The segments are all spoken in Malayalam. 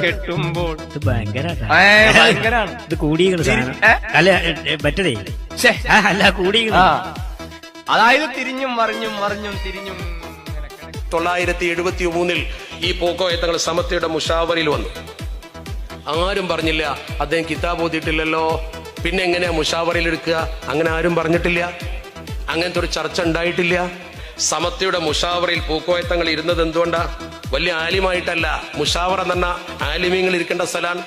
കെട്ടുമ്പോൾ. ഇത് ഭയങ്കര ഭയങ്കരാണ്. ഇത് ഏ? അല്ല. ആ, അല്ല കൂടിയാണ് അതായത് തിരിഞ്ഞും മറിഞ്ഞും മറിഞ്ഞും തിരിഞ്ഞും. തൊള്ളായിരത്തി എഴുപത്തി മൂന്നിൽ ഈ പോക്കോയത്തങ്ങൾ സമത്തയുടെ മുഷാവറിൽ വന്നു. ആരും പറഞ്ഞില്ല അദ്ദേഹം കിതാബ് ഓതിയിട്ടില്ലല്ലോ. പിന്നെ എങ്ങനെയാ മുഷാവറയിൽ എടുക്കുക? അങ്ങനെ ആരും പറഞ്ഞിട്ടില്ല. അങ്ങനത്തെ ഒരു ചർച്ച ഉണ്ടായിട്ടില്ല. സമത്തയുടെ മുഷാവറയിൽ പൂക്കോയത്തങ്ങൾ ഇരുന്നത് എന്തുകൊണ്ടാ? വലിയ ആലിമായിട്ടല്ല. മുഷാവറ എന്ന ആലിമീങ്ങൾ ഇരിക്കേണ്ട സ്ഥലമാണ്.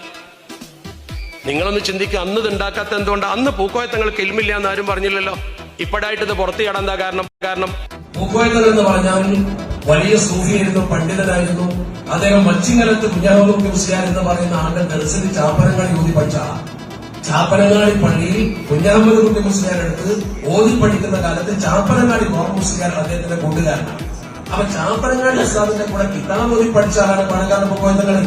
നിങ്ങളൊന്ന് ചിന്തിക്കുക അന്ന് ഇത് ഉണ്ടാക്കാത്ത എന്തുകൊണ്ട്? അന്ന് പൂക്കോയ തങ്ങൾക്ക് ഇൽമില്ല എന്ന് ആരും പറഞ്ഞില്ലല്ലോ. ഇപ്പോഴായിട്ട് ഇത് പുറത്തു കാരണം? കാരണം പൂക്കോയത്തങ്ങൾ എന്ന് പറഞ്ഞാൽ വലിയ സൂഫിയായിരുന്നു പണ്ഡിതനായിരുന്നു അദ്ദേഹം മച്ചിങ്ങലത്ത് കുഞ്ഞാമൂർത്തി എന്ന് പറയുന്ന ആളുടെ ദർശന ചാപ്പനങ്ങാടി ഊതി പഠിച്ച. ചാപ്പനങ്ങാടി പള്ളിയിൽ കുഞ്ഞാമൂർ കുട്ടി മുസ്ലിയാർ എടുത്ത് ഓതി പഠിക്കുന്ന കാലത്ത് ചാപ്പനങ്ങാടി മോഹൻ അദ്ദേഹത്തിന്റെ കൂട്ടുകാരനാണ്. അപ്പൊ ചാപ്പനങ്ങാടി ഉസ്താദിന്റെ കൂടെ കിതാബ് ഓതി പഠിച്ച ആളാണ് പണക്കാരൻ മുക്കോയത്തങ്ങൾ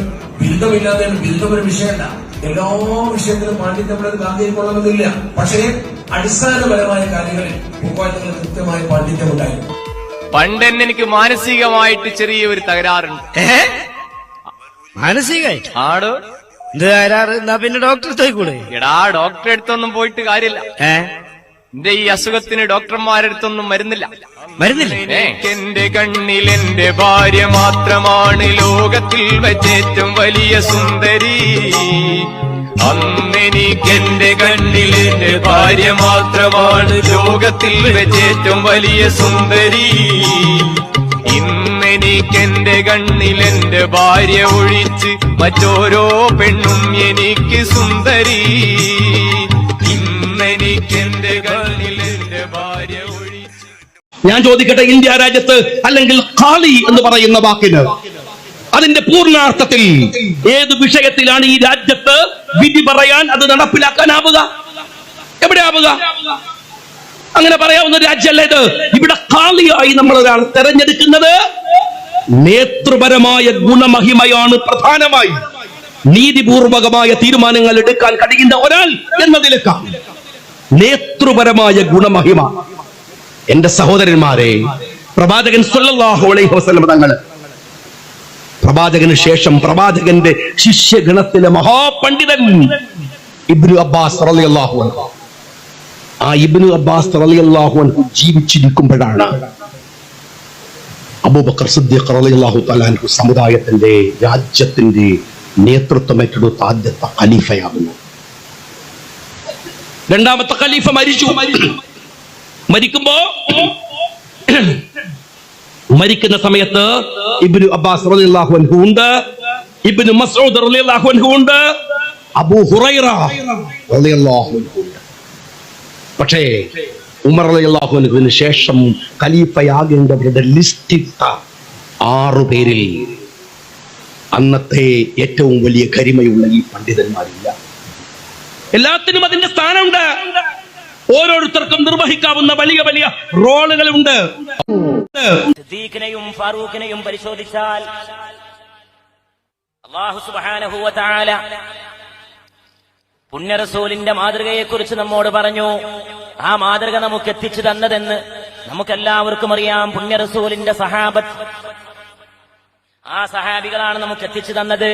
ബിരുദമില്ലാതെ ബിരുദം ഒരു വിഷയമല്ല എല്ലാ വിഷയത്തിലും പാണ്ഡിത്യമുള്ള ഗാന്ധിക്കൊള്ളണമെന്നില്ല പക്ഷേ അടിസ്ഥാനപരമായ കാര്യങ്ങളിൽ മുക്കോയത്തങ്ങൾ കൃത്യമായ പാണ്ഡിത്യമുണ്ടായിരുന്നു പണ്ട് തന്നെ എനിക്ക് മാനസികമായിട്ട് ചെറിയ ഒരു തകരാറുണ്ട്? മാനസികമായിട്ട്? ആടോ. എന്ത് തകരാറ്? എന്നാ പിന്നെ ഡോക്ടറെ തോയിക്കൂടെ എടാ ഡോക്ടറെ അടുത്തൊന്നും പോയിട്ട് കാര്യമില്ല. ഏ? എന്റെ ഈ അസുഖത്തിന് ഡോക്ടർമാരടുത്തൊന്നും മരുന്നില്ല. മരുന്നില്ലേ? എന്റെ കണ്ണിൽ എന്റെ ഭാര്യ മാത്രമാണ് ലോകത്തിൽ വെച്ചേറ്റവും വലിയ സുന്ദരി. അന്നെനിക്കെന്റെ കണ്ണിൽ എന്റെ ഭാര്യ മാത്രമാണ് ലോകത്തിൽ വെച്ചേറ്റവും വലിയ സുന്ദരി. ഇന്നെനിക്കെന്റെ കണ്ണിൽ എന്റെ ഭാര്യ ഒഴിച്ച് മറ്റോരോ പെണ്ണും എനിക്ക് സുന്ദരി. എന്റെ ഭാര്യ ഞാൻ ചോദിക്കട്ടെ ഇന്ത്യ രാജ്യത്ത് അല്ലെങ്കിൽ കാളി എന്ന് പറയുന്ന വാക്കിന് അതിന്റെ പൂർണാർത്ഥത്തിൽ ഏത് വിഷയത്തിലാണ് ഈ രാജ്യത്ത് വിധി പറയാൻ അത് നടപ്പിലാക്കാനാവുക? എവിടെയാവുക? അങ്ങനെ പറയാവുന്ന രാജ്യമല്ല ഇത്? ഇവിടെ കാളിയായി നമ്മൾ ഒരാൾ തെരഞ്ഞെടുക്കുന്നത് നേതൃപരമായ ഗുണമഹിമയാണ് പ്രധാനമായി. നീതിപൂർവകമായ തീരുമാനങ്ങൾ എടുക്കാൻ കഴിയുന്ന ഒരാൾ എന്നതിലേക്കാണ് നേതൃപരമായ ഗുണമഹിമ. എന്റെ സഹോദരന്മാരെ പ്രവാചകൻ സല്ലല്ലാഹു അലൈഹി വസല്ലം തങ്ങൾ പ്രവാചകന് ശേഷം പ്രവാചകന്റെ ശിഷ്യഗണത്തിലെ മഹാപണ്ഡിതൻ ഇബ്നു അബ്ബാസ് റളിയല്ലാഹു ആ ഇബ്നു അബ്ബാസ് റളിയല്ലാഹു ജീവിച്ചിരിക്കുമ്പോഴാണ് അബൂബക്കർ സിദ്ദീഖ് റളിയല്ലാഹു തആല സമുദായത്തിന്റെ രാജ്യത്തിന്റെ നേതൃത്വം ഏറ്റെടുത്ത ആദ്യത്തെ ഖലീഫയാകുന്നു രണ്ടാമത്തെ ഖലീഫ മരിച്ചു. മരിക്കുമ്പോ മരിക്കുന്ന സമയത്ത് ഇബ്നു അബ്ബാസ് റളിയല്ലാഹു അൻഹു ഉണ്ട്. ഇബ്നു മസ്ഊദ് റളിയല്ലാഹു അൻഹു ഉണ്ട്. അബൂ ഹുറൈറ റളിയല്ലാഹു അൻഹു പക്ഷേ ഉമർ റളിയല്ലാഹു അൻഹുവിന് ശേഷം ഖലീഫയാകേണ്ടവരുടെ ലിസ്റ്റ് ഇട്ട ആറു പേരിൽ അന്നത്തെ ഏറ്റവും വലിയ കരിമയുള്ള ഈ പണ്ഡിതന്മാരില്ല. എല്ലാത്തിനും അതിന്റെ സ്ഥാനമുണ്ട്. ഓരോരുത്തർക്കും നിർവഹിക്കാവുന്ന വലിയ വലിയ റോളുകളുണ്ട്. സിദ്ദീഖിനെയും ഫാറൂഖിനെയും പരിശോധിച്ചാൽ അള്ളാഹു സുബ്ഹാനഹു വ തആല പുണ്യറസൂലിന്റെ മാതൃകയെക്കുറിച്ച് നമ്മോട് പറഞ്ഞു. ആ മാതൃക നമുക്ക് എത്തിച്ചു തന്നതെന്ന് നമുക്കെല്ലാവർക്കും അറിയാം. പുണ്യറസൂലിന്റെ സഹാബത്ത് ആ സഹാബികളാണ് നമുക്ക് എത്തിച്ചു തന്നത്.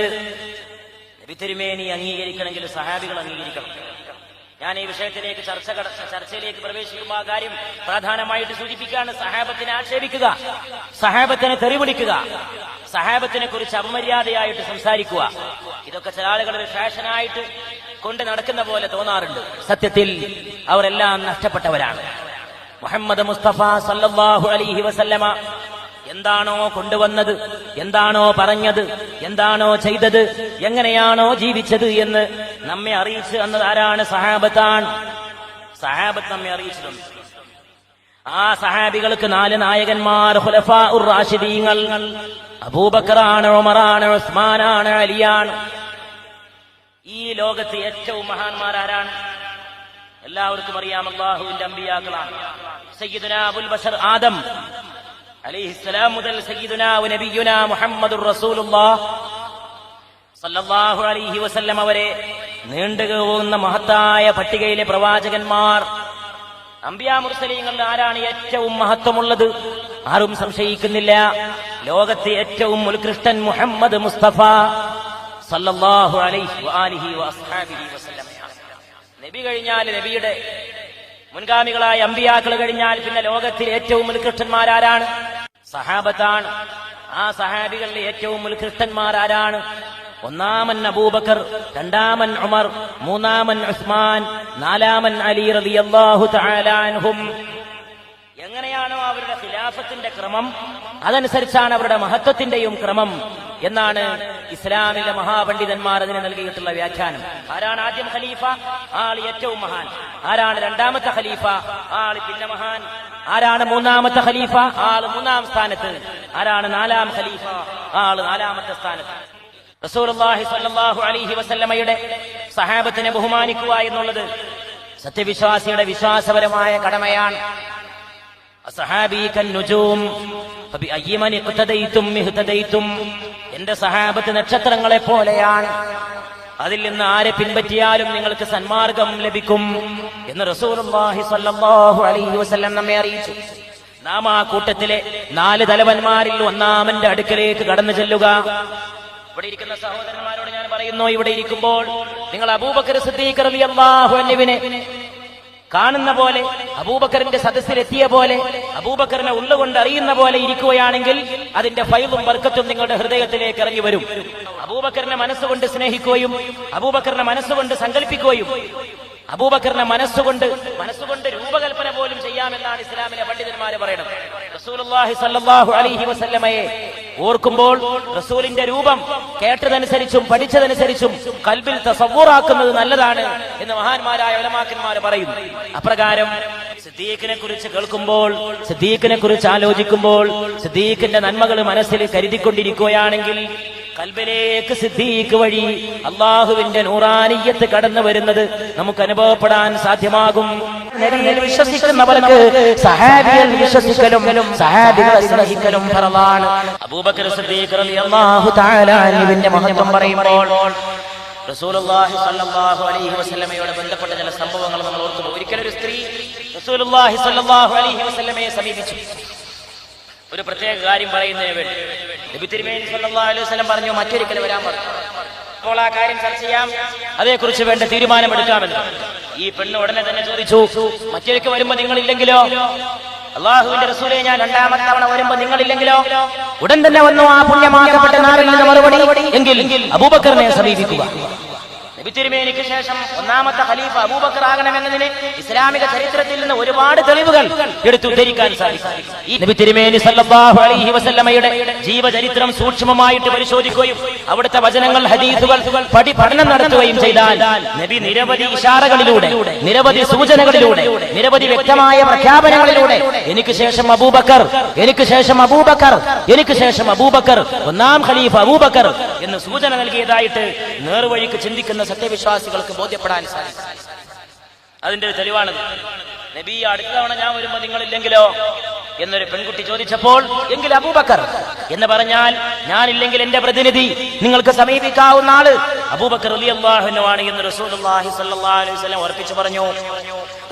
നബി തിരുമേനി അംഗീകരിക്കണമെങ്കിൽ സഹാബികൾ അംഗീകരിക്കണം. ഞാൻ ഈ വിഷയത്തിലേക്ക് ചർച്ച ചർച്ചയിലേക്ക് പ്രവേശിക്കുമ്പോൾ ആ കാര്യം പ്രധാനമായിട്ട് സൂചിപ്പിക്കുകയാണ്. സഹാബത്തിനെ ആക്ഷേപിക്കുക. സഹാബത്തിനെ തെറിവിളിക്കുക. സഹാബത്തിനെ കുറിച്ച് അപമര്യാദയായിട്ട് സംസാരിക്കുക. ഇതൊക്കെ ചില ആളുകൾ ഫാഷനായിട്ട് കൊണ്ട് നടക്കുന്ന പോലെ തോന്നാറുണ്ട്. സത്യത്തിൽ അവരെല്ലാം നഷ്ടപ്പെട്ടവരാണ്. മുഹമ്മദ് മുസ്തഫ സല്ലാഹു അലൈഹി വസല്ലമ എന്താണോ കൊണ്ടുവന്നത്? എന്താണോ പറഞ്ഞത്? എന്താണോ ചെയ്തത്? എങ്ങനെയാണോ ജീവിച്ചത് എന്ന് നമ്മെ അറിയിച്ചു തന്നത് ആരാണ് സഹാബത്താണ് സഹാബത്ത് നമ്മെ അറിയിച്ചു ആ സഹാബികൾക്ക് നാല് നായകന്മാർ ഖുലഫാ ഉർ റാഷിദീങ്ങൾ അബൂബക്കറാണ് ഒമറാണ് ഉസ്മാനാണ് അലിയാണ്. ഈ ലോകത്ത് ഏറ്റവും മഹാന്മാരാരാണ് എല്ലാവർക്കും അറിയാം അള്ളാഹുവിന്റെ അമ്പിയാക്കളാണ്. സയ്യിദുന അബുൽ ബഷർ ആദം. അലൈഹിസ്സലാം മുതൽ സയ്യിദുന നബിയുന മുഹമ്മദുർ റസൂലുള്ളാഹ്. സല്ലല്ലാഹു അലൈഹി വസല്ലം അവരെ നീണ്ടുപോകുന്ന മഹത്തായ പട്ടികയിലെ പ്രവാചകന്മാർ. അമ്പിയാ മുർസലീങ്ങളിൽ ആരാണ് ഏറ്റവും മഹത്വമുള്ളത്? ആരും സംശയിക്കുന്നില്ല. ലോകത്തെ ഏറ്റവും ഉത്കൃഷ്ടൻ മുഹമ്മദ് മുസ്തഫ സല്ലല്ലാഹു അലൈഹി വആലിഹി വഅസ്ഹാബിഹി വസല്ലമയാണ് നബി കഴിഞ്ഞാൽ നബിയുടെ മുൻഗാമികളായ അമ്പിയാക്കൾ കഴിഞ്ഞാൽ പിന്നെ ലോകത്തിൽ ഏറ്റവും ഉത്കൃഷ്ടന്മാരാരാണ് സഹാബത്താണ്. ആ സഹാബികളിൽ ഏറ്റവും ഉത്കൃഷ്ടന്മാരാരാണ് ഒന്നാമൻ അബൂബക്കർ രണ്ടാമൻ ഉമർ മൂന്നാമൻ ഉസ്മാൻ നാലാമൻ അലി റളിയല്ലാഹു തആല അൻഹും. എങ്ങനെയാണോ അവരുടെ ഖിലാഫത്തിന്റെ ക്രമം അതനുസരിച്ചാണ് അവരുടെ മഹത്വത്തിന്റെയും ക്രമം. എന്നാണ് ഇസ്ലാമിലെ മഹാപണ്ഡിതന്മാർ അതിന് നൽകിയിട്ടുള്ള വ്യാഖ്യാനം. ആരാണ് ആദ്യം ഖലീഫ? ആൾ ഏറ്റവും മഹാൻ. ആരാണ് രണ്ടാമത്തെ ഖലീഫ? ആൾ പിന്നെ മഹാൻ. ആരാണ് മൂന്നാമത്തെ ഖലീഫ? ആൾ മൂന്നാം സ്ഥാനത്ത്. ആരാണ് നാലാം ഖലീഫ? ആൾ നാലാമത്തെ സ്ഥാനത്ത്. വസല്ലമയുടെ സഹാബത്തിനെ ബഹുമാനിക്കുക എന്നുള്ളത് സത്യവിശ്വാസിയുടെ വിശ്വാസപരമായ കടമയാണ്. എന്റെ സഹാബത്ത് നക്ഷത്രങ്ങളെ പോലെയാണ്. അതിൽ നിന്ന് ആരെ പിൻപറ്റിയാലും നിങ്ങൾക്ക് സന്മാർഗം ലഭിക്കും എന്ന് റസൂലുള്ളാഹി സ്വല്ലല്ലാഹു അലൈഹി വസല്ലം നമ്മെ അറിയിച്ചു. നാം ആ കൂട്ടത്തിലെ നാല് തലവന്മാരിൽ ഒന്നാമന്റെ അടുക്കലേക്ക് കടന്നു ചെല്ലുക. ഇവിടെ ഇരിക്കുന്ന സഹോദരന്മാരോട് ഞാൻ പറയുന്നു ഇവിടെ ഇരിക്കുമ്പോൾ നിങ്ങൾ അബൂബക്കർ സിദ്ദീഖ് റളിയല്ലാഹു അൻഹുവിനെ കാണുന്ന പോലെ അബൂബക്കറിന്റെ സദസ്സിലെത്തിയ പോലെ അബൂബക്കറിനെ ഉള്ളുകൊണ്ട് അറിയുന്ന പോലെ ഇരിക്കുകയാണെങ്കിൽ അതിന്റെ ഫൈവും ബർക്കത്തും നിങ്ങളുടെ ഹൃദയത്തിലേക്ക് ഇറങ്ങി വരും. അബൂബക്കറിനെ മനസ്സുകൊണ്ട് സ്നേഹിക്കുകയും അബൂബക്കറിനെ മനസ്സുകൊണ്ട് സങ്കല്പിക്കുകയും അബൂബക്കറിനെ മനസ്സുകൊണ്ട് മനസ്സുകൊണ്ട് രൂപകൽപ്പന പോലും ചെയ്യാമെന്നാണ് ഇസ്ലാമിലെ പണ്ഡിതന്മാര് പറയുന്നത്. അലൈഹി വസല്ലമയെ ഓർക്കുമ്പോൾ റസൂലിന്റെ രൂപം കേട്ടതനുസരിച്ചും പഠിച്ചതനുസരിച്ചും കൽബിൽ തസവൂറാക്കുന്നത് നല്ലതാണ് എന്ന് മഹാന്മാരായ ഉലമാക്കന്മാർ പറയുന്നു. അപ്രകാരം സിദ്ദീഖിനെ കുറിച്ച് കേൾക്കുമ്പോൾ സിദ്ദീഖിനെ കുറിച്ച് ആലോചിക്കുമ്പോൾ സിദ്ദീഖിന്റെ നന്മകൾ മനസ്സിൽ കരുതിക്കൊണ്ടിരിക്കുകയാണെങ്കിൽ കൽബിലേക്ക് സിദ്ദീഖ് വഴി അള്ളാഹുവിന്റെ നൂറാനിയത്ത് കടന്നു വരുന്നത് നമുക്ക് അനുഭവപ്പെടാൻ സാധ്യമാകും. വിശ്വസിക്കുന്നവർക്ക് സഹാബികൾ വിശ്വസിക്കലും സഹാബികളെ സ്നേഹിക്കലും ഫറലാണ് അബൂബക്കർ സിദ്ദീഖ് റളിയല്ലാഹു തആല അൻഹുവിന്റെ മഹത്വം പറയുമ്പോൾ റസൂലുള്ളാഹി സ്വല്ലല്ലാഹു അലൈഹി വസല്ലമയോട് ബന്ധപ്പെട്ട ചില സംഭവങ്ങൾ നമ്മൾ ഓർക്കുന്നു ഒരു സ്ത്രീ റസൂലുള്ളാഹി സ്വല്ലല്ലാഹു അലൈഹി വസല്ലമയെ സമീപിച്ചു. ഒരു പ്രത്യേക കാര്യം പറയുന്നതിന് വേണ്ടി. നബി തിരുമേനി സല്ലല്ലാഹു അലൈഹി വസല്ലം പറഞ്ഞു മറ്റൊരിക്കൽ വരാൻ പറഞ്ഞു. അപ്പോൾ ആ കാര്യം ചർച്ച ചെയ്യാം. അതേക്കുറിച്ച് വേണ്ട തീരുമാനമെടുക്കാമെന്ന്. ഈ പെണ്ണ് ഉടനെ തന്നെ ചോദിച്ചു മറ്റൊരിക്കൽ വരുമ്പോ നിങ്ങളില്ലെങ്കിലോ? അള്ളാഹുവിന്റെ റസൂലെ ഞാൻ രണ്ടാമത്തെ തവണ വരുമ്പോ നിങ്ങളില്ലെങ്കിലോ? ഉടൻ തന്നെ വന്നു ആ പുണ്യമാക്കപ്പെട്ട നാരങ്ങളുടെ മറുപടി. എങ്കിൽ അബൂബക്കറിനെ സമീപിക്കുക. നബി തിരുമേനിക്ക് ശേഷം ഒന്നാമത്തെ ഖലീഫ അബൂബക്കർ ആകണമെന്നതിന് ഇസ്ലാമിക ചരിത്രത്തിൽ നിന്ന് ഒരുപാട് തെളിവുകൾ എടുത്തു ഉദ്ധരിക്കാൻ സാധിക്കും. ഈ സല്ലല്ലാഹു അലൈഹി വസല്ലമയുടെ ജീവചരിത്രം സൂക്ഷ്മമായിട്ട് പരിശോധിക്കുകയും അവിടുത്തെ വചനങ്ങൾ ഹദീസുകൾ പഠി പഠനം നടത്തുകയും ചെയ്താൽ നബി നിരവധി ഇഷാറകളിലൂടെ നിരവധി സൂചനകളിലൂടെ നിരവധി വ്യക്തമായ പ്രഖ്യാപനങ്ങളിലൂടെ എനിക്ക് ശേഷം അബൂബക്കർ എനിക്ക് ശേഷം അബൂബക്കർ എനിക്ക് ശേഷം അബൂബക്കർ ഒന്നാം ഖലീഫ അബൂബക്കർ എന്ന് സൂചന നൽകിയതായിട്ട് നേർവഴിക്ക് ചിന്തിക്കുന്ന സത്യവിശ്വാസികൾക്ക് ബോധ്യപ്പെടാൻ സാധിക്കും. അതിന്റെ ഒരു തെളിവാണ് നബി അടുത്ത തവണ ഞാൻ വരുമ്പോ നിങ്ങളില്ലെങ്കിലോ? എന്നൊരു പെൺകുട്ടി ചോദിച്ചപ്പോൾ എങ്കിൽ അബൂബക്കർ? എന്ന് പറഞ്ഞാൽ ഞാനില്ലെങ്കിൽ എന്റെ പ്രതിനിധി നിങ്ങൾക്ക് സമീപിക്കാവുന്ന ആൾ അബൂബക്കർ അലിയല്ലാഹുനുമാണ് എന്ന് റസൂലുള്ളാഹി സ്വല്ലല്ലാഹു അലൈഹി വസല്ലം ഉറപ്പിച്ചു പറഞ്ഞു.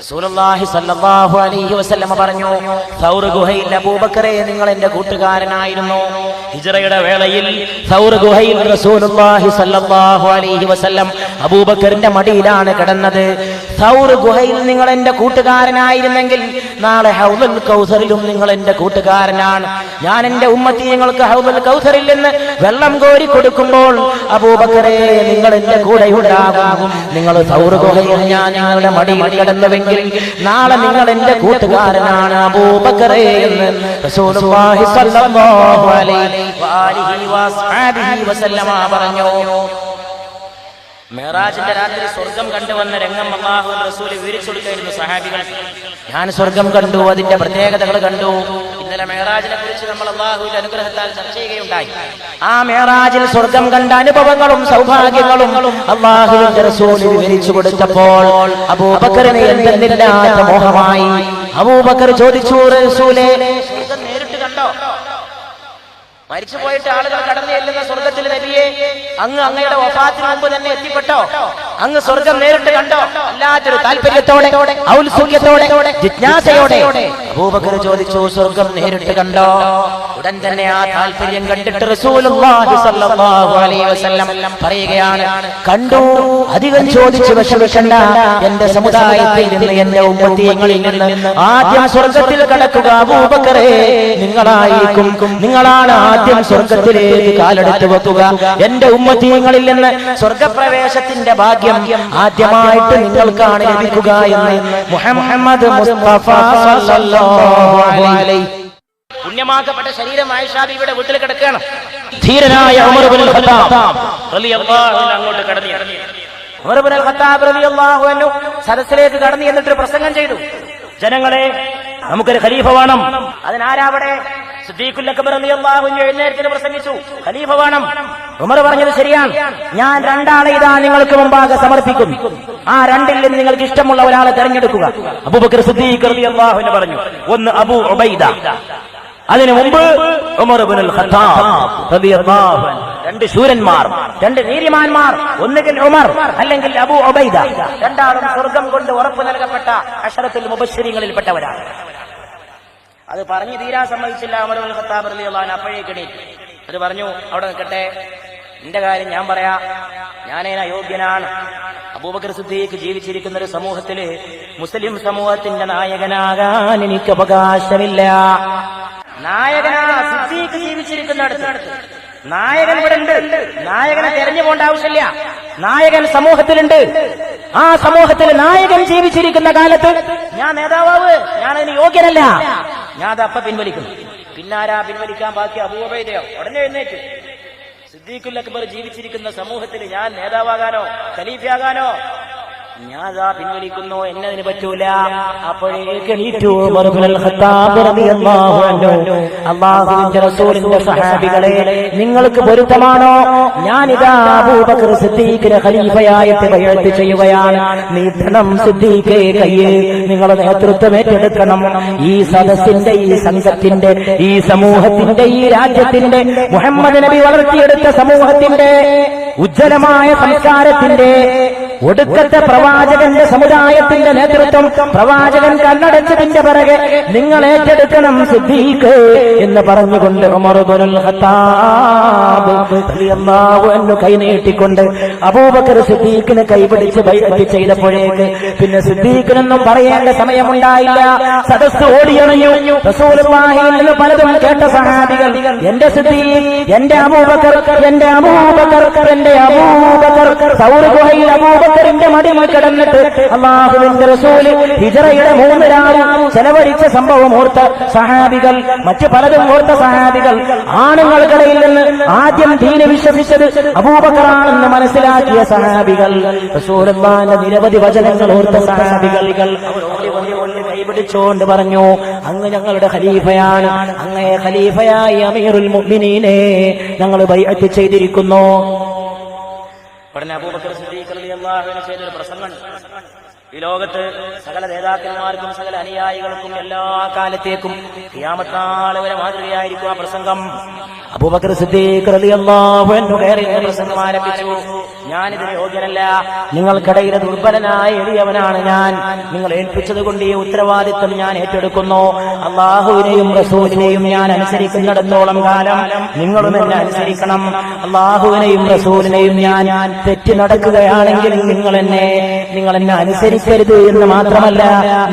റസൂലുള്ളാഹി സ്വല്ലല്ലാഹു അലൈഹി വസല്ലം പറഞ്ഞു സൗർ ഗുഹയിൽ അബൂബക്കറെ നിങ്ങൾ എന്റെ കൂട്ടുകാരനായിരുന്നു. ഹിജ്റയുടെ വേളയിൽ സൗർ ഗുഹയിൽ റസൂലുള്ളാഹി സ്വല്ലല്ലാഹു അലൈഹി വസല്ലം അബൂബക്കറിന്റെ മടിയിലാണ് കിടന്നത്. സൗർ ഗുഹയിൽ നിങ്ങൾ എന്റെ കൂട്ടുകാരനായിരുന്നെങ്കിൽ നാളെ ഹൗദൽ കൗസറിലും നിങ്ങൾ എന്റെ കൂട്ടുകാരനാണ്. ഞാൻ എന്റെ ഉമ്മത്തി നിങ്ങൾക്ക് ഹൗദൽ കൗസറിൽ നിന്ന് വെള്ളം കോരി കൊടുക്കുമ്പോൾ അബൂബക്കറെ നിങ്ങൾ എന്റെ കൂടെ ഉണ്ടാകും. നിങ്ങൾ സൗർ ഗുഹയിൽ ഞാൻ ഞങ്ങളുടെ മടിയിൽ കിടന്നുവെങ്കിൽ നാളെ നിങ്ങൾ എന്റെ കൂട്ടുകാരനാണ് അബൂബക്കറെ എന്ന് റസൂലുള്ളാഹി അലൈഹി പറഞ്ഞു. മെഹറാജിന്റെ രാത്രി സ്വർഗം കണ്ടുവന്ന രംഗം അള്ളാഹു റസൂൽ വിവരിച്ചു കൊടുക്കായിരുന്നു സഹാബികൾ. ഞാൻ സ്വർഗം കണ്ടു അതിന്റെ പ്രത്യേകതകൾ കണ്ടു. ഇന്നലെ മെഹറാജിനെ കുറിച്ച് നമ്മൾ അള്ളാഹുവിന്റെ അനുഗ്രഹത്താൽ ചർച്ച ചെയ്യുകയുണ്ടായി. ആ മെഹറാജിൽ സ്വർഗം കണ്ട അനുഭവങ്ങളും സൗഭാഗ്യങ്ങളും അള്ളാഹുവിന്റെ റസൂൽ വിവരിച്ചു കൊടുത്തപ്പോൾ അബൂബക്കറിന് എന്തെന്നില്ലാത്ത മോഹമായി. അബൂബക്കർ ചോദിച്ചു റസൂലെ മരിച്ചു പോയിട്ട് ആളുകൾ കടന്നു ചെല്ലുന്ന സ്വർഗത്തിൽ നബിയെ അങ്ങ് അങ്ങയുടെ വഫാത്തിന് മുമ്പ് തന്നെ എത്തിപ്പെട്ടോ? അങ്ങ് സ്വർഗം നേരിട്ട് കണ്ടോ? അല്ലാത്തൊരു താല്പര്യത്തോടെ ഔത്സുഖ്യത്തോടെ ജിജ്ഞാസയോടെ. അബൂബക്കർ ചോദിച്ചു സ്വർഗം നേരിട്ട് കണ്ടോ? ഉടൻ തന്നെ ആ താല്പര്യം കണ്ടിട്ട് റസൂലുള്ളാഹി സ്വല്ലല്ലാഹു അലൈഹി വസല്ലം പറയുകയാണ് കണ്ടു അധികം ചോദിച്ചു വിഷമിക്കണ്ട എന്റെ സമുദായത്തിൽ നിന്ന് എന്റെ ഉമ്മത്തിയങ്ങളിൽ നിന്ന് ആദ്യം സ്വർഗത്തിൽ കടക്കുക അബൂബക്കറേ നിങ്ങളായിരിക്കും നിങ്ങളാണ് ആദ്യം സ്വർഗത്തിലേക്ക് കാലെടുത്ത് വെക്കുക. എന്റെ ഉമ്മത്തിയങ്ങളിൽ നിന്ന് സ്വർഗപ്രവേശത്തിന്റെ ഭാഗ്യം ആദ്യമായിട്ട് നിങ്ങൾക്കാണ് ലഭിക്കുക എന്ന് മുഹമ്മദ് മുസ്തഫ സല്ലല്ലാഹു അലൈഹി പുണ്യമാക്കപ്പെട്ട ശരീരം ആയിഷാബിയുടെ വീട്ടിൽ കിടക്കുകയാണ്. ധീരനായ അങ്ങോട്ട് കടന്നു. സദസ്സിലേക്ക് കടന്നു എന്നിട്ട് പ്രസംഗം ചെയ്തു. ജനങ്ങളെ നമുക്കൊരു ഖലീഫ വേണം. അതിനാരാവിടെ പ്രസംഗിച്ചു. ഖലീഫ വേണം. ഉമർ പറഞ്ഞത് ശരിയാണ്. ഞാൻ രണ്ടാളെ ഇതാ നിങ്ങൾക്ക് മുമ്പാകെ സമർപ്പിക്കും. ആ രണ്ടിൽ നിന്ന് നിങ്ങൾക്ക് ഇഷ്ടമുള്ള ഒരാളെ തെരഞ്ഞെടുക്കുക. അബൂബക്കർ സിദ്ദീഖ് പറഞ്ഞു. ഒന്ന് അബു ഉബൈദ. അതിനു മുമ്പ് രണ്ട് ശൂരന്മാർ രണ്ട് നീതിമാന്മാർ ഒന്നുകിൽ ഉമർ അല്ലെങ്കിൽ അബു ഒബൈദ രണ്ടാളും സ്വർഗം കൊണ്ട് ഉറപ്പ് നൽകപ്പെട്ട അഷറത്തുൽ മുബശ്ശരീങ്ങളിൽപ്പെട്ടവരാണ്. അത് പറഞ്ഞു തീരാൻ സമ്മതിച്ചില്ല ഉമർ ഖത്താബ് റളിയല്ലാഹു അൻഹു. അപ്പോഴേക്ക് എണീറ്റു അത് പറഞ്ഞു അവിടെ നിൽക്കട്ടെ. എന്റെ കാര്യം ഞാൻ പറയാ. ഞാനേന അയോഗ്യനാണ് അബൂബക്കർ സിദ്ദീഖ് ജീവിച്ചിരിക്കുന്ന ഒരു സമൂഹത്തിൽ മുസ്ലിം സമൂഹത്തിന്റെ നായകനാകാൻ എനിക്ക് അവകാശമില്ല. നായകനാ സിദ്ദീഖ് ജീവിച്ചിരിക്കുന്നിടത്ത്. നായകൻ ഇവിടെ ഉണ്ട് നായകനെ തെരഞ്ഞു പോണ്ട ആവശ്യമില്ല. നായകൻ സമൂഹത്തിലുണ്ട്. ആ സമൂഹത്തിൽ നായകൻ ജീവിച്ചിരിക്കുന്ന കാലത്ത് ഞാൻ നേതാവ് ഞാൻ അതിന് യോഗ്യനല്ല. ഞാൻ അത് അപ്പ പിൻവലിക്കുന്നു. പിന്നാരാ പിൻവലിക്കാൻ ബാക്കി അബൂബൈദയോ ഉടനെ എഴുന്നേറ്റ്. സിദ്ദീഖുൽ അക്ബർ ജീവിച്ചിരിക്കുന്ന സമൂഹത്തിൽ ഞാൻ നേതാവാകാനോ ഖലീഫയാകാനോ ഞാൻ അതാ പിൻവലിക്കുന്നു എന്നതിന് പറ്റൂല. അപ്പോഴേക്ക് റസൂലിന്റെ സഹാബികളെ നിങ്ങൾക്ക് പൊരുത്തമാണോ? ഞാനിതാ അബൂബക്കർ സിദ്ദീഖിനെ ഖലീഫയായിട്ട് ചെയ്യുകയാണ്. നീട്ടണം സിദ്ദീഖെ കയ്യിൽ നിങ്ങളെ നേതൃത്വം ഏറ്റെടുക്കണം. ഈ സദസ്സിന്റെ ഈ സംഘത്തിന്റെ ഈ സമൂഹത്തിന്റെ ഈ രാജ്യത്തിന്റെ മുഹമ്മദ് നബി വളർത്തിയെടുത്ത സമൂഹത്തിന്റെ ഉജ്ജ്വലമായ സംസ്കാരത്തിന്റെ ഒടുക്കത്തെ പ്രവാചകന്റെ സമുദായത്തിന്റെ നേതൃത്വം പ്രവാചകൻ കണ്ണടച്ചതിന്റെ പിറകെ നിങ്ങൾ ഏറ്റെടുക്കണം സിദ്ദീഖ് എന്ന് പറഞ്ഞുകൊണ്ട് കൈനീട്ടിക്കൊണ്ട് അബൂബക്കർ സിദ്ദീഖിനെ കൈപിടിച്ച് ബൈഅത്ത് ചെയ്തപ്പോഴേക്ക് പിന്നെ സിദ്ദീഖിനൊന്നും പറയേണ്ട സമയമുണ്ടായില്ല. സദസ് ഓടിയണഞ്ഞു നിന്ന് പലതും കേട്ട സഹാബികൾ എന്റെ സിദ്ദീഖ് എന്റെ അബൂബക്കർ എന്റെ അബൂബക്കർ എന്റെ അബൂബക്കർ സൗർ ഗുഹയിൽ അബൂബക്കറിന്റെ മടിമ കിടന്നിട്ട് അള്ളാഹുവിന്റെ റസൂൽ ഹിജറയുടെ മൂന്ന് രാവും ചെലവഴിച്ച സംഭവം ഓർത്ത സഹാബികൾ മറ്റു പലതും ഓർത്ത സഹാബികൾ ആണുങ്ങൾക്കിടയിൽ നിന്ന് ആദ്യം ദീന വിശ്വസിച്ചത് അബൂബക്കറാണെന്ന് മനസ്സിലാക്കിയ സഹാബികൾ. റസൂലുള്ളാഹിന്റെ നിരവധി വചനങ്ങൾ ഓർത്ത സഹാബികൾ. കൈപിടിച്ചുകൊണ്ട് പറഞ്ഞു അങ്ങ് ഞങ്ങളുടെ ഖലീഫയാണ്. അങ്ങയെ ഖലീഫയായി അമീറുൽ മുഅ്മിനീനെ ഞങ്ങൾ ബൈഅത്ത് ചെയ്തിരിക്കുന്നു. ഉടനെ അബൂബക്കർ സിദ്ദീഖ് പ്രസംഗം ഈ ലോകത്ത് സകല നേതാക്കന്മാർക്കും സകല അനുയായികൾക്കും എല്ലാ കാലത്തേക്കും ക്യാമത്താളവരെ വരെ മാതൃകയായിരിക്കും ആ പ്രസംഗം. അബൂബക്കർ സിദ്ദീഖ് റളിയല്ലാഹു യോഗ്യനല്ല. നിങ്ങൾക്കിടയിലെ ദുർബലനായ എളിയവനാണ് ഞാൻ. നിങ്ങൾ ഏൽപ്പിച്ചത് കൊണ്ട് ഈ ഉത്തരവാദിത്വം ഞാൻ ഏറ്റെടുക്കുന്നു. അള്ളാഹുവിനെയും റസൂലിനെയും ഞാൻ അനുസരിക്കുന്നിടത്തോളം കാലം നിങ്ങളും എന്നെ അനുസരിക്കണം. അള്ളാഹുവിനെയും റസൂലിനെയും ഞാൻ തെറ്റി നടക്കുകയാണെങ്കിൽ നിങ്ങൾ എന്നെ നിങ്ങൾ എന്നെ അനുസരിക്കരുത് എന്ന് മാത്രമല്ല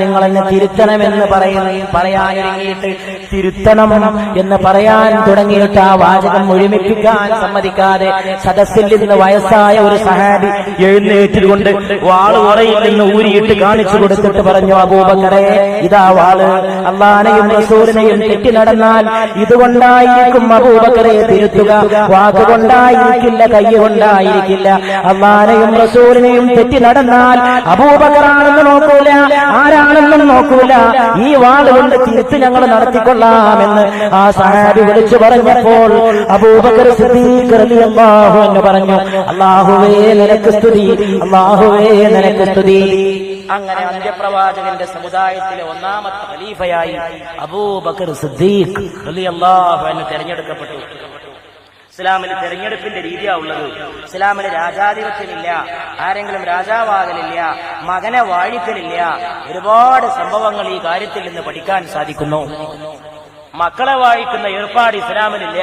നിങ്ങൾ എന്നെ തിരുത്തണമെന്ന് പറയുന്ന പറയാനിറങ്ങിയിട്ട് തിരുത്തണം എന്ന് പറയാൻ തുടങ്ങിയിട്ട് ആ വാചകം മുഴുമിപ്പിക്കാൻ സമ്മതിക്കാതെ സദസ്സിൽ നിന്ന് വയസ്സായ ഒരു സഹാബി എഴുന്നേറ്റുകൊണ്ട് വാൾ ഉറയിൽ നിന്ന് ഊരിയിട്ട് കാണിച്ചു കൊടുത്തിട്ട് പറഞ്ഞു അബൂബക്കറെ ഇതാ വാൾ. അള്ളാനെയും റസൂലിനെയും തെറ്റി നടന്നാൽ ഇതുകൊണ്ടായിരിക്കും അബൂബക്കറെ തിരുത്തുക. വാക്കുകൊണ്ടായിരിക്കില്ല കൈ കൊണ്ടായിരിക്കില്ല. അള്ളാനെയും റസൂലിനെയും തെറ്റി നടന്നാൽ അബൂബക്കറാണെന്ന് നോക്കൂല ആരാണെന്നും നോക്കൂല. ഈ വാൾ കൊണ്ട് തിരുത്ത് ഞങ്ങൾ നടത്തിക്കൊള്ളാമെന്ന് ആ സഹാബി വിളിച്ചു പറഞ്ഞപ്പോൾ അബൂബക്കർ സിദ്ദീഖ് റളിയല്ലാഹു എന്ന് പറഞ്ഞു അള്ളാഹുവേ നിനക്ക് സ്തുതി അള്ളാഹുവേ നിനക്ക് സ്തുതി. അങ്ങനെ അന്ത്യപ്രവാചകന്റെ സമുദായത്തിലെ ഒന്നാമത്തെ ഖലീഫയായി അബൂബക്കർ സിദ്ദീഖ് റളിയല്ലാഹു അൻഹു തിരഞ്ഞെടുക്കപ്പെട്ടു. ഇസ്ലാമിൽ തെരഞ്ഞെടുപ്പിന്റെ രീതിയാ ഉള്ളത്. ഇസ്ലാമിൽ രാജാധിപത്യമില്ല ആരെങ്കിലും രാജാവാകലില്ല മകനെ വാഴിക്കലില്ല ഒരുപാട് സംഭവങ്ങൾ ഈ കാര്യത്തിൽ നിന്ന് പഠിക്കാൻ സാധിക്കുന്നു. മക്കളെ വായിക്കുന്ന ഏർപ്പാട് ഇസ്ലാമിലില്ല.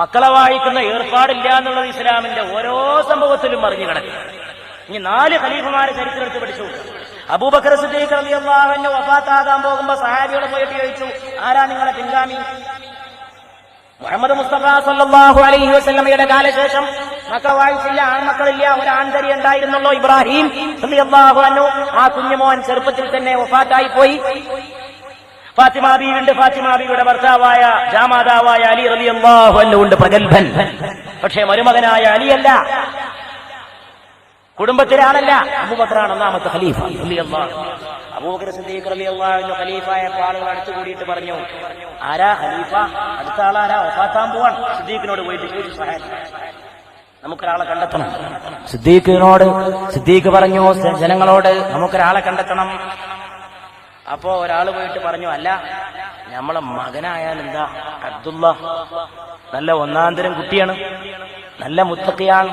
മക്കളെ വായിക്കുന്ന ഏർപ്പാടില്ല എന്നുള്ളത് ഇസ്ലാമിന്റെ ഓരോ സംഭവത്തിലും അറിഞ്ഞു കിടക്കും ഇനി നാല് ഖലീഫുമാരെ ചരിത്രത്തിൽ പഠിച്ചു. അബൂബക്കർ സിദ്ദീഖ് റളിയല്ലാഹു അൻഹു വഫാത്താകാൻ പോകുമ്പോ സഹാബികളെ പോയിട്ട് ചോദിച്ചു ആരാ നിങ്ങളെ പിൻഗാമി? മുഹമ്മദ് മുസ്തഫ സല്ലല്ലാഹു അലൈഹി വസല്ലമയുടെ കാലശേഷം മക്കളെ വായിച്ചില്ല ആൺമക്കളില്ല ഒരു ആൺതരി ഉണ്ടായിരുന്നല്ലോ ഇബ്രാഹിം റളിയല്ലാഹു അൻഹു. ആ കുഞ്ഞുമോൻ ചെറുപ്പത്തിൽ തന്നെ വഫാത്തായി പോയി. ഫാത്തിമ ബീവിണ്ട് ഫാത്തിമ ബീവിയുടെ ഭർത്താവായ ജാമാതാവായ അലി റളിയല്ലാഹു അൻഹു ഉണ്ട് പ്രഗത്ഭൻ. പക്ഷേ മരുമകനായ അലിയല്ല. കുടുംബത്തിലാണല്ല അബൂബക്കറാണ് ഒന്നാമത്തെ ഖലീഫ. അബൂബക്കർ സിദ്ദീഖ് റളിയല്ലാഹു അള്ളാഹുവിന്റെ ഖലീഫായപ്പോൾ ആളുകൾ അടുത്തു കൂടിയിട്ട് പറഞ്ഞു ആരാ ഖലീഫ? അടുത്ത ആളാരാ വഫാത്താൻ പോവാൻ സിദ്ദീഖിനോട് പോയിട്ട് ചോദിച്ചു സഹായം നമുക്കൊരാളെ കണ്ടെത്തണം. സിദ്ദീഖിനോട് സിദ്ദീഖ് പറഞ്ഞു ജനങ്ങളോട് നമുക്കൊരാളെ കണ്ടെത്തണം. അപ്പോ ഒരാൾ പോയിട്ട് പറഞ്ഞു അല്ല നമ്മളെ മകനായാൽ എന്താ? അബ്ദുള്ള നല്ല ഒന്നാന്തരം കുട്ടിയാണ്. നല്ല മുത്തക്കിയാണ്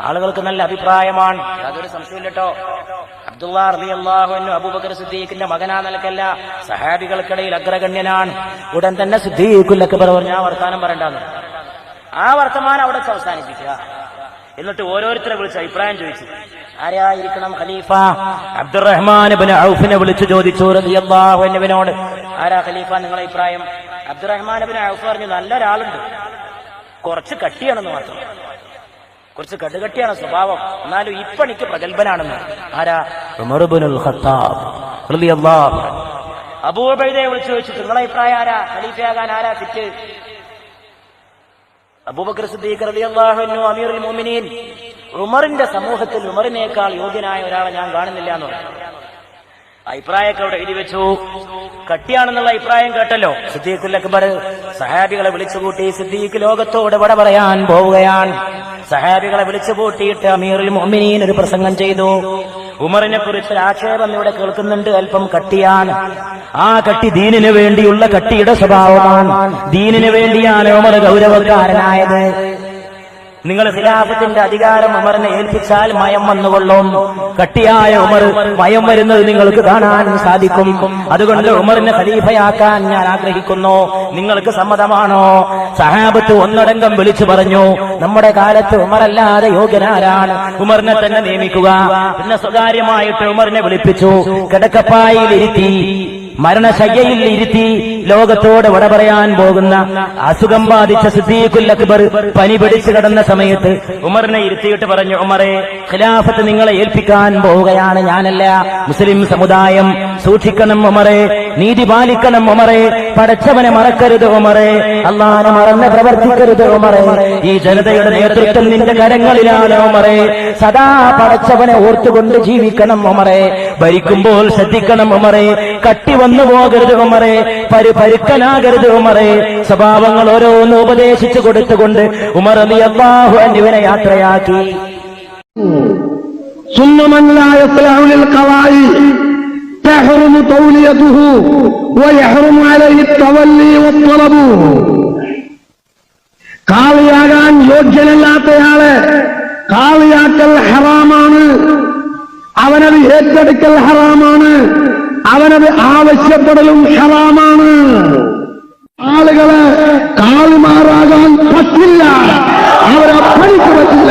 ആളുകൾക്ക് നല്ല അഭിപ്രായമാണ്. അതൊരു സംശയമില്ലട്ടോ അബ്ദുള്ള റളിയല്ലാഹുവിനു അബൂബക്കർ മകനാ നിലക്കല്ല സഹാബികൾക്കിടയിൽ അഗ്രഗണ്യനാണ്. ഉടൻ തന്നെ സിദ്ദീഖുൽ അക്ബർ പറഞ്ഞു ആ വർത്താനം പറയണ്ടെന്ന്. ആ വർത്തമാനം അവിടെ അവസാനിപ്പിക്കുക. എന്നിട്ട് ഓരോരുത്തരെ വിളിച്ച് അഭിപ്രായം ചോദിച്ചു. ആരായിരിക്കണം ഖലീഫ? അബ്ദുറഹ്മാൻ ഔഫിനെ വിളിച്ചു ചോദിച്ചു റളിയല്ലാഹു അൻഹുവിനോട്. ആരാ ഖലീഫ നിങ്ങളെ അഭിപ്രായം? അബ്ദുറഹ്മാൻ ഔഫ് പറഞ്ഞു നല്ല നല്ലൊരാളുണ്ട്. കുറച്ച് കട്ടിയാണെന്ന് മാത്രം. കുറച്ച് കടുകട്ടിയാണ് സ്വഭാവം. എന്നാലും ഇപ്പണിക്ക് പ്രഗത്ഭനാണെന്ന്. ആരാ? ഇബ്നുൽ ഖത്താബ് റളിയല്ലാഹു അൻഹു. അബൂ ഉബൈദയെ വിളിച്ചു ചോദിച്ചു നിങ്ങളെ അഭിപ്രായം ആരാ? ഖലീഫയാകാൻ ആരാ ഫിറ്റ് അബൂബക്കർ സിദ്ദീഖ് റളിയല്ലാഹു അൻഹു അമീറുൽ മുഅ്മിനീൻ ഉമറിന്റെ സമൂഹത്തിൽ ഉമറിനേക്കാൾ യോഗ്യനായ ഒരാളെ ഞാൻ കാണുന്നില്ല എന്ന് പറഞ്ഞു. അഭിപ്രായമൊക്കെ അവിടെ എഴുതി വെച്ചു. കട്ടിയാണെന്നുള്ള അഭിപ്രായം കേട്ടല്ലോ. സിദ്ദീഖുൽ അക്ബർ സഹാബികളെ വിളിച്ചുകൂട്ടി സിദ്ദീഖ് ലോകത്തോട് വട പറയാൻ പോവുകയാണ്. സഹാബികളെ വിളിച്ചു കൂട്ടിയിട്ട് അമീറുൽ മുഅ്മിനീൻ ഒരു പ്രസംഗം ചെയ്തു. ഉമറിനെ കുറിച്ച് ആക്ഷേപം ഇവിടെ കേൾക്കുന്നുണ്ട്. അല്പം കട്ടിയാണ്. ആ കട്ടി ദീനിന് വേണ്ടിയുള്ള കട്ടിയുടെ സ്വഭാവമാണ്. ദീനിന് വേണ്ടിയാണ് ഉമർ ഗൗരവക്കാരനായത്. നിങ്ങൾ ഖിലാഫത്തിന്റെ അധികാരം ഉമറിനെ ഏൽപ്പിച്ചാൽ മയം വന്നുകൊള്ളും. കട്ടിയായ ഉമർ മയം വരുന്നത് നിങ്ങൾക്ക് കാണാൻ സാധിക്കും. അതുകൊണ്ട് ഉമറിനെ ഖലീഫയാക്കാൻ ഞാൻ ആഗ്രഹിക്കുന്നു. നിങ്ങൾക്ക് സമ്മതമാണോ? സഹാബത്ത് ഒന്നടങ്കം വിളിച്ചു പറഞ്ഞു നമ്മുടെ കാലത്ത് ഉമറല്ലാതെ യോഗ്യനാരാണ്. ഉമറിനെ തന്നെ നിയമിക്കുക. പിന്നെ സ്വകാര്യമായിട്ട് ഉമറിനെ വിളിപ്പിച്ചു. കിടക്കപ്പായിൽ ഇരുത്തി മരണശയ്യയിൽ ഇരുത്തി ലോകത്തോട് വട പറയാൻ പോകുന്ന അസുഖം ബാധിച്ച സിദ്ദീഖുൽ അക്ബർ പനി പിടിച്ചു കിടന്ന സമയത്ത് ഉമറിനെ ഇരുത്തിയിട്ട് പറഞ്ഞു ഉമറെ ഖിലാഫത്ത് നിങ്ങളെ ഏൽപ്പിക്കാൻ പോവുകയാണ് ഞാനല്ല. മുസ്ലിം സമുദായം സൂക്ഷിക്കണം ഉമറെ നീതി പാലിക്കണം ഉമറെ പടച്ചവനെ മറക്കരുത് ഉമറെ അള്ളാനെ മറന്ന് പ്രവർത്തിക്കരുത് ഉമറെ ഈ ജനതയുടെ നേതൃത്വം നിന്റെ കരങ്ങളിലാണ് ഉമറെ സദാ പടച്ചവനെ ഓർത്തുകൊണ്ട് ജീവിക്കണം ഉമറെ ഭരിക്കുമ്പോൾ ശ്രദ്ധിക്കണം ഉമറെ കട്ടി വന്നു പോകരുത് ഉമറെ പരി പരുക്കനാകരുത് ഉമറെ സ്വഭാവങ്ങൾ ഓരോന്ന് ഉപദേശിച്ചു കൊടുത്തുകൊണ്ട് ഉമർ അലി അള്ളാഹു അന്യവനെ യാത്രയാക്കി ثم من لا يصلح للقضاء تحرم توليته ويحرم عليه التولي والطلب കാളിയാകാൻ യോഗ്യനല്ലാത്തയാളെ കാളിയാക്കൽ ഹറാമാണ് അവനത് ഏറ്റെടുക്കൽ ഹറാമാണ് അവനത് ആവശ്യപ്പെടലും ഹറാമാണ് ആളുകളെ കാലുമാറാകാൻ പറ്റില്ല. അവരെ പണിക്ക് പറ്റില്ല.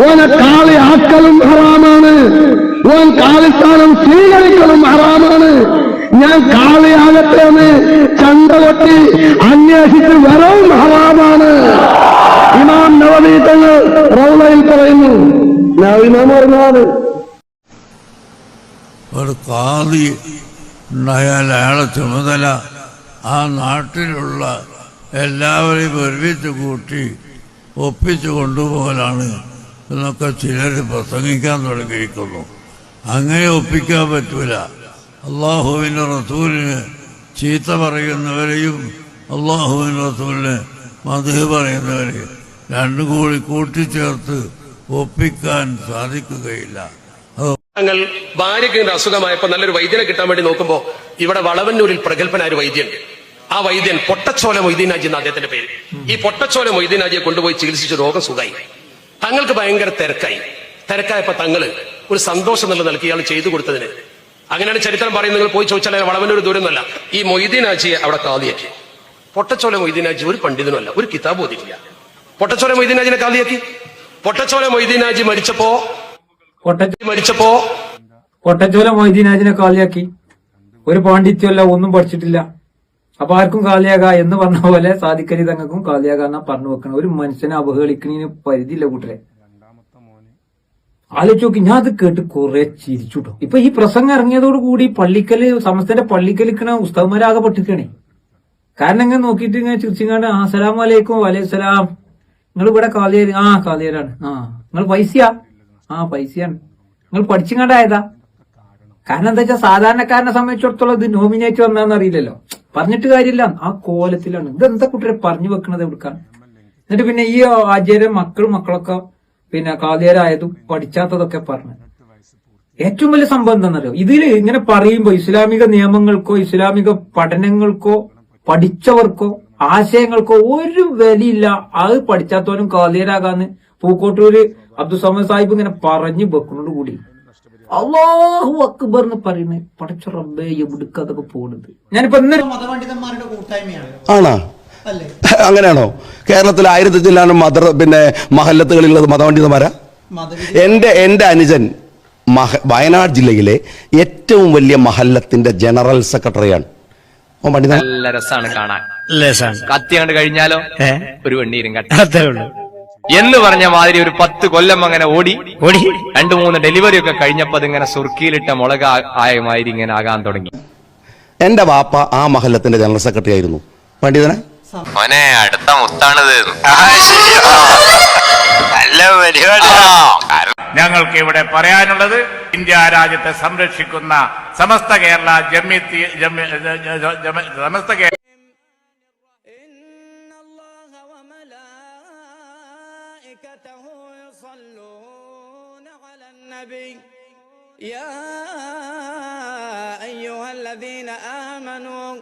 ഓനെ കാളി ആക്കലും ഹറാമാണ്. ഓൻ കാളിസ്ഥാനം സ്വീകരിക്കലും ഹറാമാണ്. ഞാൻ കാളിയാകട്ടെ എന്ന് ചണ്ട കൊട്ടി അന്വേഷിച്ച് വരവും ഹറാമാണ് ഇമാം നവമി തങ്ങൾ റൗളയിൽ പറയുന്നു. ഇമാം പറഞ്ഞതാണ്. ഒരു കാതി ഉണ്ടായാൽ അയാളെ ചുമതല ആ നാട്ടിലുള്ള എല്ലാവരെയും ഒരുമിച്ച് കൂട്ടി ഒപ്പിച്ചു കൊണ്ടുപോകലാണ് എന്നൊക്കെ ചിലർ പ്രസംഗിക്കാൻ തുടങ്ങിയിരിക്കുന്നു. അങ്ങനെ ഒപ്പിക്കാൻ പറ്റൂല. അള്ളാഹുവിന്റെ റസൂലിന് ചീത്ത പറയുന്നവരെയും അള്ളാഹുവിന്റെ റസൂലിനെ മധു പറയുന്നവരെയും രണ്ടു കൂടി കൂട്ടിച്ചേർത്ത് ഒപ്പിക്കാൻ സാധിക്കുകയില്ല. ഞങ്ങൾ ഭാര്യയ്ക്ക് ഇങ്ങനെ അസുഖമായപ്പോ നല്ലൊരു വൈദ്യനെ കിട്ടാൻ വേണ്ടി നോക്കുമ്പോ ഇവിടെ വളവന്നൂരിൽ പ്രഗത്ഭനായ ഒരു വൈദ്യൻ. ആ വൈദ്യൻ പൊട്ടച്ചോല മൊയ്തീനാജി എന്ന അദ്ദേഹത്തിന്റെ പേര്. ഈ പൊട്ടച്ചോല മൊയ്തീനാജിയെ കൊണ്ടുപോയി ചികിത്സിച്ച് രോഗം സുഖമായി തങ്ങൾക്ക് ഭയങ്കര തിരക്കായി. തിരക്കായപ്പോ തങ്ങൾ ഒരു സന്തോഷം നല്ല നൽകി ഇയാൾ ചെയ്തു കൊടുത്തതിന്. അങ്ങനെയാണ് ചരിത്രം പറയുന്നത്. നിങ്ങൾ പോയി ചോദിച്ചാൽ വളവന്നൂർ ദൂരമൊന്നുമല്ല ഈ മൊയ്തീനാജിയെ അവിടെ കാതിയാക്കി പൊട്ടച്ചോല മൊയ്തീനാജി ഒരു പണ്ഡിതനുമല്ല ഒരു കിതാബ് ഓതിയിട്ടില്ല. പൊട്ടച്ചോല മൊയ്തീനാജിനെ കാതിയാക്കി പൊട്ടച്ചോല മൊയ്തീനാജി മരിച്ചപ്പോ മരിച്ചപ്പോ പൊട്ടച്ചോല മൊയ്തീനാജിനെ കാലിയാക്കി ഒരു പാണ്ഡിത്യമല്ല ഒന്നും പഠിച്ചിട്ടില്ല. അപ്പൊ ആർക്കും കാലിയാക എന്ന് പറഞ്ഞ പോലെ സാധിക്കരി തങ്ങൾക്കും കാലിയാകാന്ന പറഞ്ഞു വെക്കണം. ഒരു മനുഷ്യനെ അവഹേളിക്കണിന് പരിധിയില്ല കൂട്ടരെ. ആലോചിച്ച് നോക്കി ഞാൻ അത് കേട്ട് കുറെ ചിരിച്ചുട്ടോ ഇപ്പൊ ഈ പ്രസംഗം ഇറങ്ങിയതോടുകൂടി പള്ളിക്കൽ സമസ്തന്റെ പള്ളിക്കലിക്കണ ഉസ്താവന്മാരാകെ പെട്ടിക്കണേ കാരണം ഇങ്ങനെ നോക്കിയിട്ട് ഇങ്ങനെ ചിരിച്ചിങ്ങാണ്ട് ആ സലാം വലൈക്കും വലൈസലാം നിങ്ങൾ ഇവിടെ കാലിയർ ആ കാലിയരാണ്. ആ നിങ്ങൾ പൈസയാ? ആ പൈസയാണ്. നിങ്ങൾ പഠിച്ചിങ്ങാണ്ടായതാ. കാരണം എന്താ വെച്ചാൽ സാധാരണക്കാരനെ സംബന്ധിച്ചിടത്തോളം ഇത് നോമിനേറ്റ് വന്നാന്ന് അറിയില്ലല്ലോ. പറഞ്ഞിട്ട് കാര്യമില്ല. ആ കോലത്തിലാണ്. ഇത് എന്താ കുട്ടിയെ പറഞ്ഞു വെക്കണത് എവിടുക്കാണ് എന്നിട്ട് പിന്നെ ഈ ആചാര്യ മക്കളും മക്കളൊക്കെ പിന്നെ കാതിയരായതും പഠിച്ചാത്തതൊക്കെ പറഞ്ഞു. ഏറ്റവും വലിയ സംഭവം എന്താണെന്നറിയോ? ഇതിൽ ഇങ്ങനെ പറയുമ്പോൾ ഇസ്ലാമിക നിയമങ്ങൾക്കോ ഇസ്ലാമിക പഠനങ്ങൾക്കോ പഠിച്ചവർക്കോ ആശയങ്ങൾക്കോ ഒരു വിലയില്ല. അത് പഠിച്ചാത്തവനും കാതീരാകാന്ന് പൂക്കോട്ടൂര് അബ്ദുസമദ് സാഹിബ് ഇങ്ങനെ പറഞ്ഞു വെക്കുന്നോട് കൂടി. അള്ളാഹു അക്ബർ എന്ന് പറയുന്നത് പഠിച്ച റബ്ബേ എവിടുക്ക അതൊക്കെ പോണത്? ഞാനിപ്പോ ഇന്നലെ മതപണ്ഡിതന്മാരുടെ കൂട്ടായ്മയാണ്. ആണോ? അല്ലേ? അങ്ങനെയാണോ? കേരളത്തിൽ ആയിരത്തി ചില്ലാനും മദർ പിന്നെ മഹല്ലത്തുകളിലുള്ളത് മതപണ്ഡിതന്മാരാ? എന്റെ എന്റെ എന്റെ അനുജൻ മഹ വയനാട് ജില്ലയിലെ ഏറ്റവും വലിയ മഹല്ലത്തിന്റെ ജനറൽ സെക്രട്ടറിയാണ്. ഓ പണ്ഡിതൻ നല്ല രസാണ് കാണാൻ. കത്തി കണ്ട് കഴിഞ്ഞാലോ? ഒരു വെണ്ണീരും കട്ടി. അത്രേ ഉള്ളൂ. എന്ന് പറഞ്ഞ മാതിരി ഒരു പത്ത് കൊല്ലം അങ്ങനെ ഓടി. ഓടി. രണ്ടു മൂന്ന് ഡെലിവറി ഒക്കെ കഴിഞ്ഞപ്പോ അതിങ്ങനെ സുർക്കിയിലിട്ട മുളക ആയമായിരി ആയ മാതിരി ഇങ്ങനെ ആകാൻ തുടങ്ങി. എന്റെ വാപ്പ ആ മഹല്ലത്തിന്റെ ജനറൽ സെക്രട്ടറി ആയിരുന്നു. പണ്ഡിതനെ മോനെ അടുത്ത മുത്താണിത് നല്ല പരിപാടി ഞങ്ങൾക്ക് ഇവിടെ പറയാനുള്ളത് ഇന്ത്യ രാജ്യത്തെ സംരക്ഷിക്കുന്ന സമസ്ത കേരള ജമ്മിത്തി ജമ്മി- ജ- ജ- ജമ- സമസ്ത കേരള يا أيها الذين آمنوا